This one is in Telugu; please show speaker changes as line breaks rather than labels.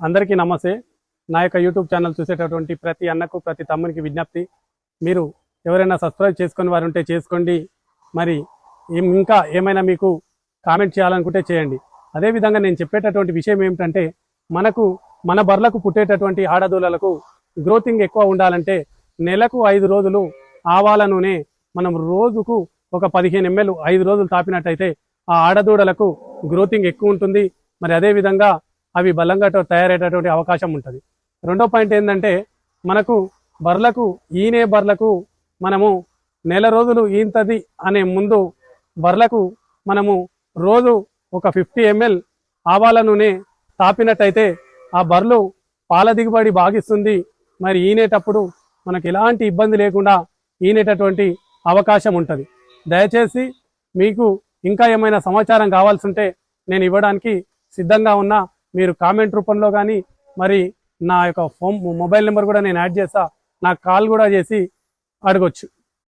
అందరికీ నమస్తే. నా యొక్క యూట్యూబ్ ఛానల్ చూసేటటువంటి ప్రతి అన్నకు ప్రతి తమ్మునికి విజ్ఞప్తి. మీరు ఎవరైనా సబ్స్క్రైబ్ చేసుకొని వారు ఉంటే చేసుకోండి. మరి ఇంకా ఏమైనా మీకు కామెంట్ చేయాలనుకుంటే చేయండి. అదేవిధంగా నేను చెప్పేటటువంటి విషయం ఏమిటంటే మనకు మన బర్లకు పుట్టేటటువంటి ఆడదూలలకు గ్రోతింగ్ ఎక్కువ ఉండాలంటే నెలకు ఐదు రోజులు ఆవాల నూనె మనం రోజుకు ఒక పదిహేను ఎంఎల్ ఐదు రోజులు తాపినట్టయితే ఆ ఆడదూడలకు గ్రోతింగ్ ఎక్కువ ఉంటుంది. మరి అదేవిధంగా అవి బలంగా తయారయ్యేటటువంటి అవకాశం ఉంటుంది. రెండో పాయింట్ ఏంటంటే మనకు బర్లకు ఈనే బర్లకు మనము నెల రోజులు ఈంతది అనే ముందు బర్లకు మనము రోజు ఒక ఫిఫ్టీ ఎంఎల్ ఆవాల నూనె తాపినట్టయితే ఆ బర్లు పాల దిగుబడి బాగిస్తుంది. మరి ఈనేటప్పుడు మనకు ఎలాంటి ఇబ్బంది లేకుండా ఈనేటటువంటి అవకాశం ఉంటుంది. దయచేసి మీకు ఇంకా ఏమైనా సమాచారం కావాల్సి ఉంటే నేను ఇవ్వడానికి సిద్ధంగా ఉన్నా. మీరు కామెంట్ రూపంలో కానీ మరి నా యొక్క ఫోన్ మొబైల్ నెంబర్ కూడా నేను యాడ్ చేస్తా నాకు కాల్ కూడా చేసి అడగొచ్చు.